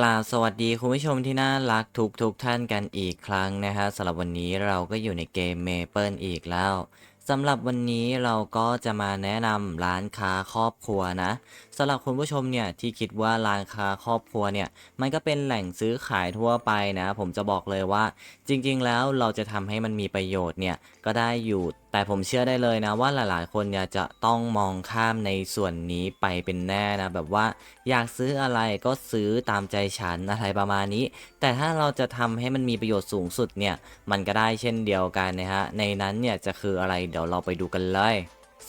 กล่าวสวัสดีคุณผู้ชมที่น่ารักทุกทุกท่านกันอีกครั้งนะฮะสำหรับวันนี้เราก็อยู่ในเกมเมเปิลอีกแล้วสำหรับวันนี้เราก็จะมาแนะนำร้านค้าครอบครัวนะสำหรับคุณผู้ชมเนี่ยที่คิดว่าร้านค้าครอบครัวเนี่ยมันก็เป็นแหล่งซื้อขายทั่วไปนะ ผมจะบอกเลยว่า จริงๆแล้วเราจะทำให้มันมีประโยชน์เนี่ยก็ได้อยู่ แต่ผมเชื่อได้เลยนะว่าหลายๆ คนเนี่ยจะต้องมองข้ามในส่วนนี้ไปเป็นแน่นะแบบว่าอยากซื้ออะไรก็ซื้อตามใจฉันอะไรประมาณนี้ แต่ถ้าเราจะทำให้มันมีประโยชน์สูงสุดเนี่ยมันก็ได้เช่นเดียวกันนะฮะในนั้นเนี่ยจะคืออะไรเดี๋ยวเราไปดูกันเลย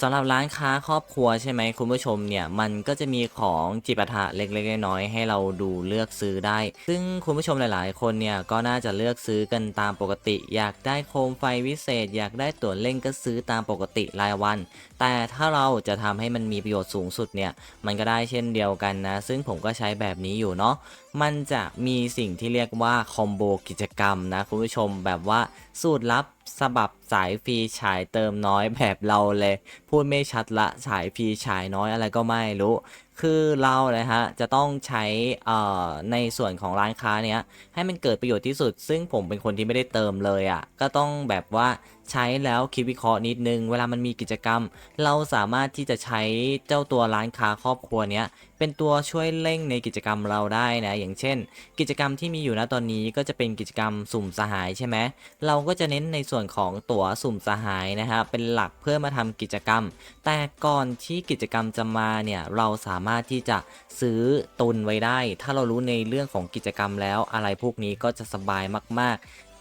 สำหรับร้านค้าครอบครัวใช่ไหมคุณผู้ชมเนี่ยมันก็จะมีของจิปาถะเล็กๆน้อยๆให้เราดูเลือกซื้อได้ ซึ่งคุณผู้ชมหลายๆ คนเนี่ยก็น่าจะเลือกซื้อกันตามปกติ อยากได้โคมไฟวิเศษ อยากได้ตั๋วเล่นก็ซื้อตามปกติรายวัน แต่ถ้าเราจะทำให้มันมีประโยชน์สูงสุดเนี่ยมันก็ได้เช่นเดียวกันนะ ซึ่งผมก็ใช้แบบนี้อยู่เนาะมันจะมีสิ่งที่เรียกว่าคอมโบกิจกรรมนะคุณผู้ชมแบบว่าสูตรลับ สบับสายฟรีฉายเติมน้อยแบบเราเลย พูดไม่ชัดละ ฉายฟรีฉายน้อยอะไรก็ไม่รู้ คือเรานะฮะจะต้องใช้อ่อในส่วนของร้านค้าเนี้ยให้มันเกิดประโยชน์ที่สุด ซึ่งผมเป็นคนที่ไม่ได้เติมเลยอะ่ะก็ต้องแบบว่าใช้แล้วคิดวิเคราะห์นิดนึง เวลามันมีกิจกรรม เราสามารถที่จะใช้เจ้าตัวร้านค้าครอบครัวเนี้ยเป็นตัวช่วยเร่งในกิจกรรมเราได้นะอย่างเช่น กิจกรรมที่มีอยู่ณตอนนี้ก็จะเป็นกิจกรรมสุ่มสหายใช่ไหมเราก็จะเน้นในส่วนของตั๋วสุ่มสหายนะฮะเป็นหลักเพื่อมาทำกิจกรรม แต่ก่อนที่กิจกรรมจะมาเนี่ยเราสามารถที่จะซื้อตุนไว้ได้ ถ้าเรารู้ในเรื่องของกิจกรรมแล้วอะไรพวกนี้ก็จะสบายมาก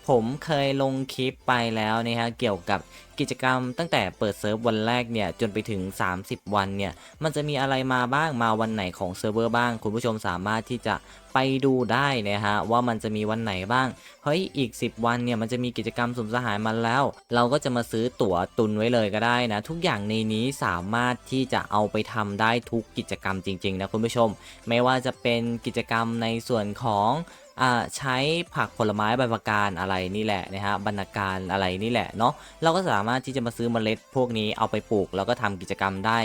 ผมเคยลงคลิปไปแล้วนะฮะเกี่ยวกับกิจกรรมตั้งแต่เปิดเซิร์ฟวันแรกเนี่ยจนไปถึง 30 วันเนี่ยมันจะมีอะไรมาบ้างมาวันไหนของเซิร์ฟเวอร์บ้าง คุณผู้ชมสามารถที่จะไปดูได้นะฮะว่ามันจะมีวันไหนบ้างเฮ้ยอีก 10 วันเนี่ยมันจะมีกิจกรรมสุ่มสหายมาแล้ว เราก็จะมาซื้อตั๋วตุนไว้เลยก็ได้นะ ทุกอย่างในนี้สามารถที่จะเอาไปทำได้ทุกกิจกรรมจริงๆนะคุณผู้ชม ไม่ว่าจะเป็นกิจกรรมในส่วนของ ใช้ผักผลไม้ใบประการอะไรนี่แหละนะฮะบรรณาการอะไรนี่แหละเนาะเราก็สามารถที่จะมาซื้อเมล็ดพวกนี้เอาไปปลูกแล้วก็ทำกิจกรรมได้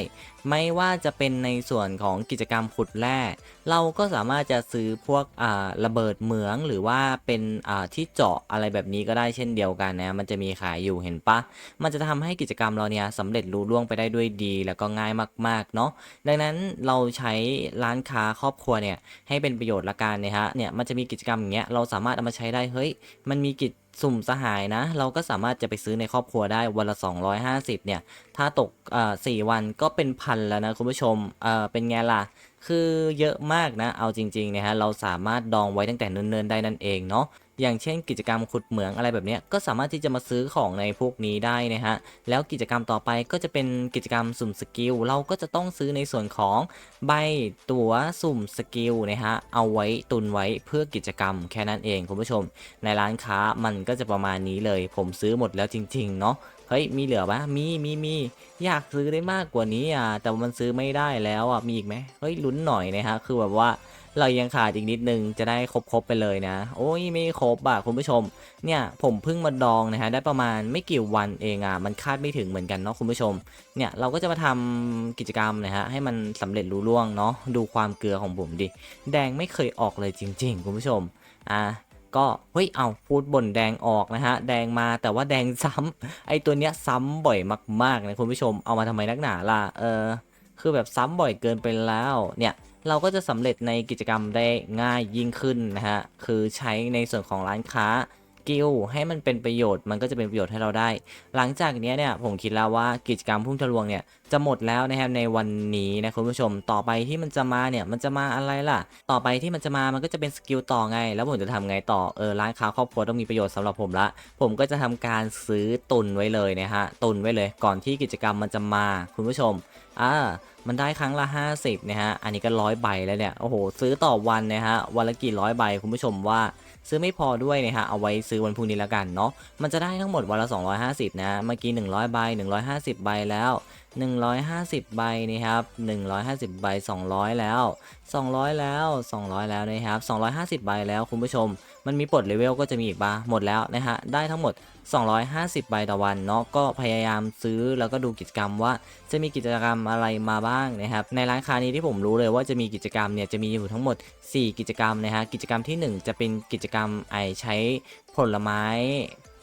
ไม่ว่าจะเป็นในส่วนของกิจกรรมขุดแร่เราก็สามารถจะซื้อพวกระเบิดเหมืองหรือว่าเป็นที่เจาะอะไรแบบนี้ก็ได้เช่นเดียวกันนะมันจะมีขายอยู่เห็นปะมันจะทำให้กิจกรรมเราเนี่ยสำเร็จรู้ล่วงไปได้ด้วยดี แล้วก็ง่ายมากๆเนาะดังนั้นเราใช้ร้านค้าครอบครัวเนี่ยให้เป็นประโยชน์ละกันนะฮะเนี่ยมันจะมีกิจกรรมอย่างเงี้ยเราสามารถเอามาใช้ได้เฮ้ย มันมีกิจสุ่มสหายนะ เราก็สามารถจะไปซื้อในครอบครัวได้วันละ 250 เนี่ย ถ้าตกอ่าสี่วันก็เป็นพันแล้วนะคุณผู้ชมเอ่อเป็นไงล่ะ คือเยอะมากนะ เอาจริงๆนะฮะเราสามารถดองไว้ตั้งแต่เนิ่นๆได้นั่นเองเนาะ อย่างเช่นกิจกรรมขุดเหมืองอะไรแบบนี้ก็สามารถที่จะมาซื้อของในพวกนี้ได้นะฮะแล้วกิจกรรมต่อไปก็จะเป็นกิจกรรมสุ่มสกิลเราก็จะต้องซื้อในส่วนของใบตั๋วสุ่มสกิลนะฮะเอาไว้ตุนไว้เพื่อกิจกรรมแค่นั้นเองคุณผู้ชม ในร้านค้ามันก็จะประมาณนี้เลย ผมซื้อหมดแล้วจริงๆเนาะ เฮ้ยมีเหลือปะมีมีมีอยากซื้อได้มากกว่านี้อะแต่มันซื้อไม่ได้แล้วอะมีอีกไหมเฮ้ยลุ้นหน่อยนะฮะคือแบบว่าเรายังขาดอีกนิดนึงจะได้ครบครบไปเลยนะ โอ้ยไม่ครบอะคุณผู้ชม เนี่ยผมเพิ่งมาดองนะฮะได้ประมาณไม่กี่วันเองอะมันคาดไม่ถึงเหมือนกันเนาะคุณผู้ชม เนี่ยเราก็จะมาทำกิจกรรมนะฮะให้มันสำเร็จรู้ล่วงเนาะดูความเกลือของผมดิแดงไม่เคยออกเลยจริง ๆ คุณผู้ชมอะ ก็เฮ้ยเอาพูดบ่นแดงออกนะฮะแดงมาแต่ว่าแดงซ้ำไอตัวเนี้ยซ้ำบ่อยมากๆนะคุณผู้ชมเอามาทำไมนักหนาล่ะเออคือแบบซ้ำบ่อยเกินไปแล้วเนี่ยเราก็จะสำเร็จในกิจกรรมได้ง่ายยิ่งขึ้นนะฮะคือใช้ในส่วนของร้านค้า กิลให้มันเป็นประโยชน์มันก็จะเป็นประโยชน์ให้เราได้ หลังจากนี้เนี่ยผมคิดแล้วว่ากิจกรรมพุ่งทะลวงเนี่ยจะหมดแล้วนะครับในวันนี้นะคุณผู้ชมต่อไปที่มันจะมาเนี่ยมันจะมาอะไรล่ะ ต่อไปที่มันจะมามันก็จะเป็นสกิลต่อไง แล้วผมจะทำไงต่อเออร้านค้าครอบครัวต้องมีประโยชน์สำหรับผมละ ผมก็จะทำการซื้อตุนไว้เลยนะฮะตุนไว้เลย ก่อนที่กิจกรรมมันจะมาคุณผู้ชมอ่ามันได้ครั้งละ 50นะฮะอันนี้ก็ร้อยใบแล้วเนี่ยโอ้โหซื้อต่อวันนะฮะวันละกี่ร้อยใบคุณผู้ชมว่า ซื้อไม่พอด้วยนะฮะเอาไว้ซื้อวันพรุ่งนี้แล้วกันเนาะมันจะได้ทั้งหมดวันละ 250 นะเมื่อกี้ 100 ใบ 150 ใบแล้ว 150 ใบนี่ครับ150 ใบ 200 แล้ว 200 แล้ว 200 แล้วนะครับ 250 ใบแล้วคุณผู้ชม มันมีปลดเลเวลก็จะมีอีกบาหมดแล้วนะฮะได้ทั้งหมด 250 ใบต่อวันเนาะก็พยายามซื้อแล้วก็ดูกิจกรรมว่า จะมีกิจกรรมอะไรมาบ้างนะครับในร้านค้านี้ที่ผมรู้เลยว่าจะมีกิจกรรมเนี่ยจะมีอยู่ทั้งหมด 4 กิจกรรมนะฮะกิจกรรมที่ 1 จะเป็นกิจกรรมไอใช้ผลไม้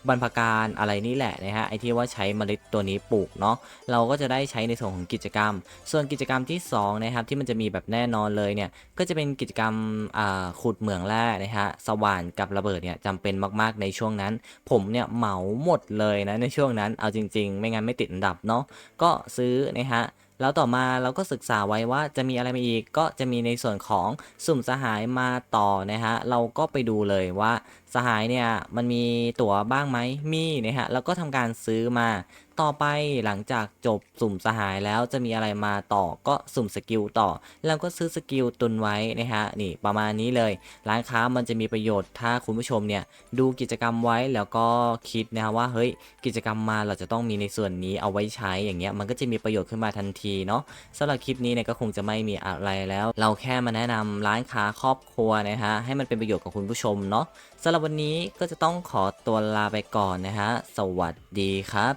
บรรพการอะไรนี่แหละนะฮะไอที่ว่าใช้เมล็ดตัวนี้ปลูกเนาะเราก็จะได้ใช้ในส่วนของกิจกรรม ส่วนกิจกรรมที่2นะครับที่มันจะมีแบบแน่นอนเลยเนี่ยก็จะเป็นกิจกรรมขุดเหมืองแร่นะฮะสว่านกับระเบิดเนี่ยจำเป็นมากๆในช่วงนั้น ผมเนี่ยเหมาหมดเลยนะในช่วงนั้นเอาจริง ๆ ไม่งั้นไม่ติดอันดับเนาะก็ซื้อนะฮะ แล้วต่อมาเราก็ศึกษาไว้ว่าจะมีอะไรมาอีกก็จะมีในส่วนของสุ่มสหายมาต่อนะฮะเราก็ไปดูเลยว่าสหายเนี่ยมันมีตั๋วบ้างไหมมีนะฮะแล้วก็ทำการซื้อมา ต่อไปหลังจากจบสุ่มสหายแล้วจะมีอะไรมาต่อก็สุ่มสกิลต่อ แล้วก็ซื้อสกิลตุนไว้นะฮะนี่ประมาณนี้เลย ร้านค้ามันจะมีประโยชน์ถ้าคุณผู้ชมเนี่ยดูกิจกรรมไว้แล้วก็คิดนะฮะว่าเฮ้ยกิจกรรมมาเราจะต้องมีในส่วนนี้เอาไว้ใช้อย่างเงี้ยมันก็จะมีประโยชน์ขึ้นมาทันทีเนาะสำหรับคลิปนี้เนี่ยก็คงจะไม่มีอะไรแล้ว เราแค่มาแนะนำร้านค้าครอบครัวนะฮะให้มันเป็นประโยชน์กับคุณผู้ชมเนาะสำหรับวันนี้ก็จะต้องขอตัวลาไปก่อนนะฮะสวัสดีครับ